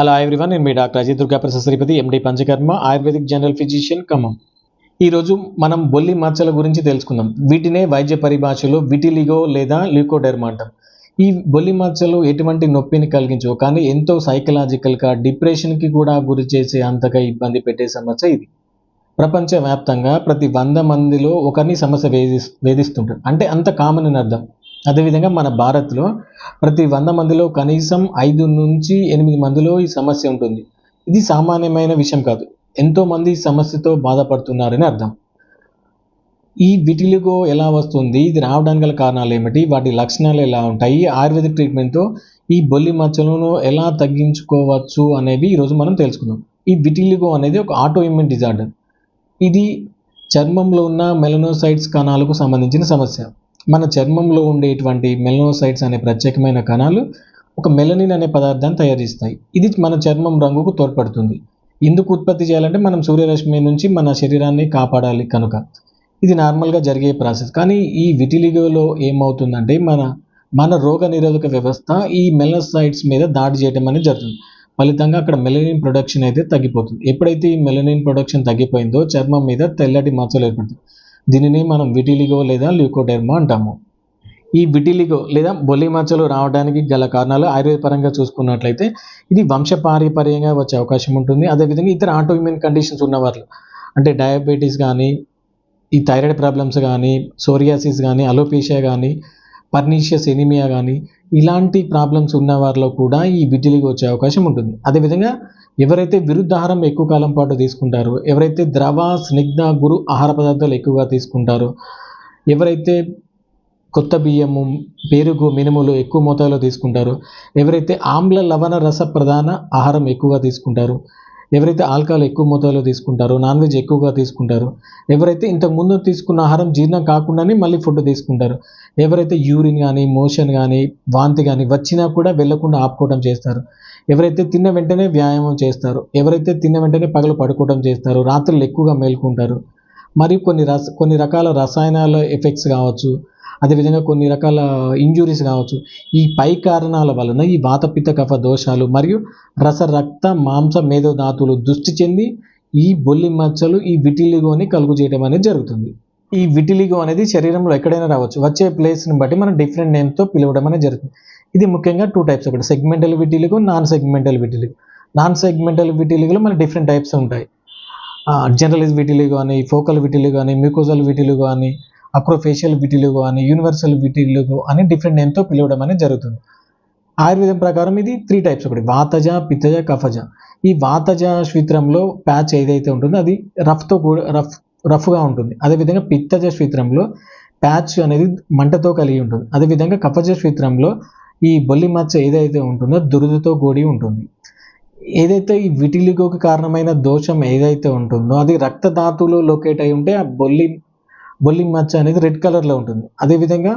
Hello everyone నేను మీ doctor Ajay Durga Prasad Sripathi MD Panchakarma ayurvedic general physician Khammam. ఈరోజు మనం బొల్లి మచ్చల గురించి తెలుసుకుందాం. వీటినే వైద్య పరిభాషలో విటిలిగో లేదా ల్యూకోడెర్మా అంటాం. ఈ బొల్లి మచ్చలు ఎటువంటి నొప్పిని కలిగించవు కానీ ఎంతో సైకలాజికల్గా డిప్రెషన్కి కూడా గురి చేసే అంతగా ఇబ్బంది పెట్టే సమస్య ఇది. ప్రపంచవ్యాప్తంగా ప్రతి వంద మందిలో ఒకరిని సమస్య వేధి వేధిస్తుంటారు. అంటే అంత కామన్ అని అర్థం. అదేవిధంగా మన భారత్లో ప్రతి వంద మందిలో కనీసం ఐదు నుంచి ఎనిమిది మందిలో ఈ సమస్య ఉంటుంది. ఇది సామాన్యమైన విషయం కాదు. ఎంతోమంది సమస్యతో బాధపడుతున్నారని అర్థం. ఈ విటిలిగో ఎలా వస్తుంది? ఇది రావడానికి గల కారణాలు ఏమిటి? వాటి లక్షణాలు ఎలా ఉంటాయి? ఆయుర్వేదిక్ ట్రీట్మెంట్తో ఈ బొల్లి మచ్చలను ఎలా తగ్గించుకోవచ్చు అనేవి ఈరోజు మనం తెలుసుకుందాం. ఈ విటిలిగో అనేది ఒక ఆటో ఇమ్యూన్ డిజార్డర్ ఇది చర్మంలో ఉన్న మెలనోసైట్స్ కణాలకు సంబంధించిన సమస్య. మన చర్మంలో ఉండేటువంటి మెలనోసైట్స్ అనే ప్రత్యేకమైన కణాలు ఒక మెలనిన్ అనే పదార్థాన్ని తయారు చేస్తాయి ఇది మన చర్మం రంగుకు తోడ్పడుతుంది. ఎందుకు ఉత్పత్తి చేయాలంటే మనం సూర్యరశ్మి నుంచి మన శరీరాన్ని కాపాడాలి కనుక. ఇది నార్మల్గా జరిగే ప్రాసెస్. కానీ ఈ విటిలిగోలో ఏమవుతుందంటే మన మన రోగ నిరోధక వ్యవస్థ ఈ మెలనోసైట్స్ మీద దాడి చేయడం అనేది జరుగుతుంది. ఫలితంగా అక్కడ మెలనిన్ ప్రొడక్షన్ అయితే తగ్గిపోతుంది. ఎప్పుడైతే ఈ మెలనిన్ ప్రొడక్షన్ తగ్గిపోయిందో చర్మం మీద తెల్లటి మచ్చలు ఏర్పడుతుంది దీనిని మనం విటిలిగో లేదా ల్యూకోడెర్మా అంటాము. ఈ విటిలిగో లేదా బొల్లి మచ్చలు రావడానికి గల కారణాలు ఆయుర్వేదపరంగా చూసుకున్నట్లయితే ఇది వంశపారంపర్యంగా వచ్చే అవకాశం ఉంటుంది. అదేవిధంగా ఇతర ఆటోఇమ్యూన్ కండిషన్స్ ఉన్నవాళ్ళు అంటే డయాబెటీస్ కానీ ఈ థైరాయిడ్ ప్రాబ్లమ్స్ కానీ సోరియాసిస్ కానీ అలోపేషియా కానీ పర్నీషియస్ ఎనిమియా కానీ ఇలాంటి ప్రాబ్లమ్స్ ఉన్న వారిలో కూడా ఈ విటిలిగో వచ్చే అవకాశం ఉంటుంది. అదేవిధంగా ఎవరైతే విరుద్ధాహారం ఎక్కువ కాలం పాటు తీసుకుంటారో ఎవరైతే ద్రవ స్నిగ్ధ గురు ఆహార పదార్థాలు ఎక్కువగా తీసుకుంటారో ఎవరైతే కొత్త బియ్యము పెరుగు మినుములు ఎక్కువ మోతాదులో తీసుకుంటారో ఎవరైతే ఆమ్ల లవణ రస ప్రధాన ఆహారం ఎక్కువగా తీసుకుంటారు ఎవరైతే ఆల్కహాల్ ఎక్కువ మోతాదులో తీసుకుంటారో నాన్ వెజ్ ఎక్కువగా తీసుకుంటారో ఎవరైతే ఇంతకు ముందు తీసుకున్న ఆహారం జీర్ణం కాకుండానే మళ్ళీ ఫుడ్ తీసుకుంటారు ఎవరైతే యూరిన్ కానీ మోషన్ కానీ వాంతి కానీ వచ్చినా కూడా వెళ్ళకుండా ఆపుకోవడం చేస్తారు. ఎవరైతే తిన్న వెంటనే వ్యాయామం చేస్తారు ఎవరైతే తిన్న వెంటనే పగలు పడుకోవడం చేస్తారు రాత్రులు ఎక్కువగా మేల్కుంటారు. మరియు కొన్ని రస కొన్ని రకాల రసాయనాల ఎఫెక్ట్స్ కావచ్చు అదేవిధంగా కొన్ని రకాల ఇంజురీస్ కావచ్చు. ఈ పై కారణాల వలన ఈ వాతపిత్త కఫ దోషాలు మరియు రస రక్త మాంస మేధో ధాతువులు దృష్టి చెంది ఈ బొల్లి మచ్చలు ఈ విటిలిగోని కలుగు చేయడం అనేది జరుగుతుంది. ఈ విటిలిగో అనేది శరీరంలో ఎక్కడైనా రావచ్చు. వచ్చే ప్లేస్ని బట్టి మనం డిఫరెంట్ నేమ్తో పిలవడం అనేది జరుగుతుంది. ఇది ముఖ్యంగా టూ టైప్స్ ఒకటి. Segmental vitiligo non segmental vitiligo non segmental విటిలిగోలో మన డిఫరెంట్ టైప్స్ ఉంటాయి. జనరలిజ్ విటిలిగో అని ఫోకల్ విటిలిగో అని మ్యూకోజల్ విటిలిగో అని అక్రోఫేషియల్ విటిలిగో అని యూనివర్సల్ విటిలిగో అని డిఫరెంట్ నేమ్తో పిలవడం అనేది జరుగుతుంది. ఆయుర్వేదం ప్రకారం ఇది త్రీ టైప్స్ ఒకటి. వాతజ పిత్తజ కఫజ. ఈ వాతజ శ్విత్రంలో ప్యాచ్ ఏదైతే ఉంటుందో అది రఫ్తో కూడా రఫ్ రఫ్గా ఉంటుంది. అదేవిధంగా పిత్తజ శ్విత్రంలో ప్యాచ్ అనేది మంటతో కలిగి ఉంటుంది. అదేవిధంగా కఫజ శ్విత్రంలో ఈ బొల్లి మచ్చ ఏదైతే ఉంటుందో దురదతో కూడి ఉంటుంది. ఏదైతే ఈ విటిలిగోకి కారణమైన దోషం ఏదైతే ఉంటుందో అది రక్తధాతువులో లొకేట్ అయి ఉంటే ఆ బొల్లి బొల్లి మచ్చ అనేది రెడ్ కలర్లో ఉంటుంది. అదేవిధంగా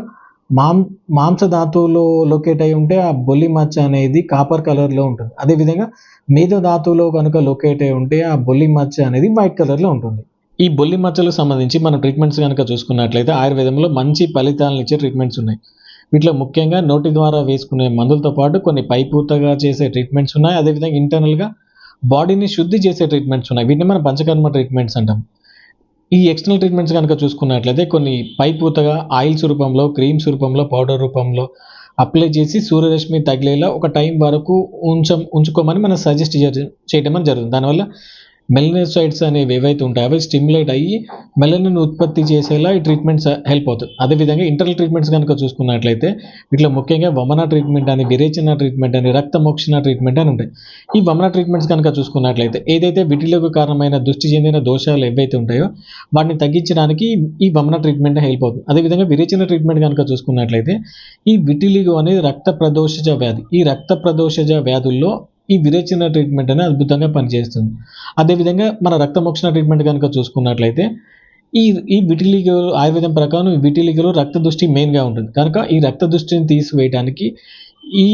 మాం మాంస ధాతువులో లొకేట్ అయి ఉంటే ఆ బొల్లి మచ్చ అనేది కాపర్ కలర్లో ఉంటుంది. అదేవిధంగా మేధో ధాతువులో కనుక లొకేట్ అయి ఉంటే ఆ బొల్లి మచ్చ అనేది వైట్ కలర్లో ఉంటుంది. ఈ బొల్లి మచ్చలకు సంబంధించి మనం ట్రీట్మెంట్స్ కనుక చూసుకున్నట్లయితే ఆయుర్వేదంలో మంచి ఫలితాలను ఇచ్చే ట్రీట్మెంట్స్ ఉన్నాయి. వీటిలో ముఖ్యంగా నోటి ద్వారా వేసుకునే మందులతో పాటు కొన్ని పైపూతగా చేసే ట్రీట్మెంట్స్ ఉన్నాయి. అదేవిధంగా ఇంటర్నల్గా బాడీని శుద్ధి చేసే ట్రీట్మెంట్స్ ఉన్నాయి. వీటిని మనం పంచకర్మ ట్రీట్మెంట్స్ అంటాం. ఈ ఎక్స్టర్నల్ ట్రీట్మెంట్స్ కనుక చూసుకున్నట్లయితే కొన్ని పైపూతగా ఆయిల్స్ రూపంలో క్రీమ్స్ రూపంలో పౌడర్ రూపంలో అప్లై చేసి సూర్యరశ్మి తగిలేలా ఒక టైం వరకు ఉంచం ఉంచుకోమని మనం సజెస్ట్ చేయడం అని జరుగుతుంది. దానివల్ల మెలనోసైట్స్ అనేవి ఏవైతే ఉంటాయో అవి స్టిమ్యులేట్ అయ్యి మెలనిన్ ఉత్పత్తి చేసేలా ఈ ట్రీట్మెంట్స్ హెల్ప్ అవుతుంది అదేవిధంగా ఇంటర్నల్ ట్రీట్మెంట్స్ కనుక చూసుకున్నట్లయితే వీటిలో ముఖ్యంగా వమన ట్రీట్మెంట్ అని విరేచన ట్రీట్మెంట్ అని రక్తమోక్షణ ట్రీట్మెంట్ అని ఉంటాయి. ఈ వమన ట్రీట్మెంట్స్ కనుక చూసుకున్నట్లయితే ఏదైతే విటిలకు కారణమైన దృష్టి చెందిన దోషాలు ఏవైతే ఉంటాయో వాటిని తగ్గించడానికి ఈ వమన ట్రీట్మెంట్ హెల్ప్ అవుతుంది. అదేవిధంగా విరేచన ట్రీట్మెంట్ కనుక చూసుకున్నట్లయితే ఈ విటిలిగో అనేది రక్త ప్రదోషజ వ్యాధి. ఈ రక్త ప్రదోషజ వ్యాధుల్లో ఈ విరేచన ట్రీట్మెంట్ అనేది అద్భుతంగా పనిచేస్తుంది. అదేవిధంగా మన రక్తమోక్షణ ట్రీట్మెంట్ కనుక చూసుకున్నట్లయితే ఈ ఈ విటిలిగో ఆయుర్వేదం ప్రకారం ఈ రక్త దృష్టి మెయిన్గా ఉంటుంది. కనుక ఈ రక్త దృష్టిని తీసివేయడానికి ఈ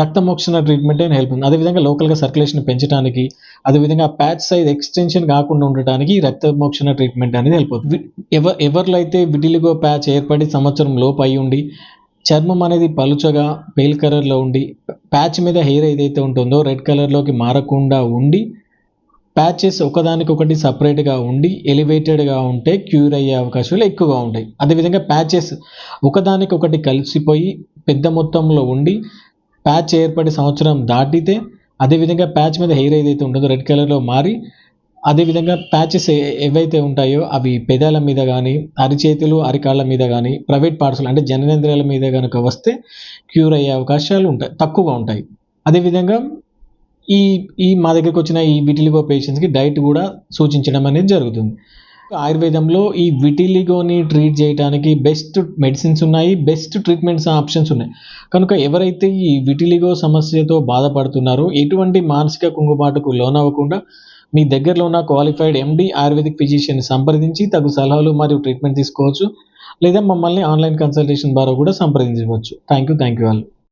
రక్తమోక్షణ ట్రీట్మెంట్ అని హెల్ప్ ఉంది. అదేవిధంగా లోకల్గా సర్క్యులేషన్ పెంచడానికి అదేవిధంగా ప్యాచ్ సైజ్ ఎక్స్టెన్షన్ కాకుండా ఉండటానికి ఈ రక్తమోక్షణ ట్రీట్మెంట్ అనేది హెల్ప్ అవుతుంది. ఎవ ఎవరిలో అయితే విటిలిగో ప్యాచ్ ఏర్పడి సంవత్సరం లోపు అయి ఉండి చర్మం అనేది పలుచగా పేల్ కలర్లో ఉండి ప్యాచ్ మీద హెయిర్ ఏదైతే ఉంటుందో రెడ్ కలర్లోకి మారకుండా ఉండి ప్యాచెస్ ఒకదానికొకటి సపరేట్గా ఉండి ఎలివేటెడ్గా ఉంటే క్యూర్ అయ్యే అవకాశాలు ఎక్కువగా ఉంటాయి. అదేవిధంగా ప్యాచెస్ ఒకదానికొకటి కలిసిపోయి పెద్ద మొత్తంలో ఉండి ప్యాచ్ ఏర్పడి సంవత్సరం దాటితే అదేవిధంగా ప్యాచ్ మీద హెయిర్ ఏదైతే ఉంటుందో రెడ్ కలర్లో మారి అదేవిధంగా ప్యాచెస్ ఏవైతే ఉంటాయో అవి పెదాల మీద కానీ అరిచేతులు అరికాళ్ళ మీద కానీ ప్రైవేట్ పార్ట్స్లు అంటే జననేంద్రియాల మీద కనుక వస్తే క్యూర్ అయ్యే అవకాశాలు ఉంటాయి తక్కువగా ఉంటాయి. అదేవిధంగా ఈ ఈ మా దగ్గరికి వచ్చిన ఈ విటిలిగో పేషెంట్స్కి డైట్ కూడా సూచించడం అనేది జరుగుతుంది. ఆయుర్వేదంలో ఈ విటిలిగోని ట్రీట్ చేయడానికి బెస్ట్ మెడిసిన్స్ ఉన్నాయి బెస్ట్ ట్రీట్మెంట్స్ ఆప్షన్స్ ఉన్నాయి. కనుక ఎవరైతే ఈ విటిలిగో సమస్యతో బాధపడుతున్నారో ఎటువంటి మానసిక కుంగుబాటుకు లోనవ్వకుండా మీ దగ్గరలో ఉన్న క్వాలిఫైడ్ ఎండి ఆయుర్వేదిక్ ఫిజిషియన్ సంప్రదించి తగు సలహాలు మరియు ట్రీట్మెంట్ తీసుకోవచ్చు లేదా మమ్మల్ని ఆన్లైన్ కన్సల్టేషన్ ద్వారా కూడా సంప్రదించవచ్చు. Thank you thank you all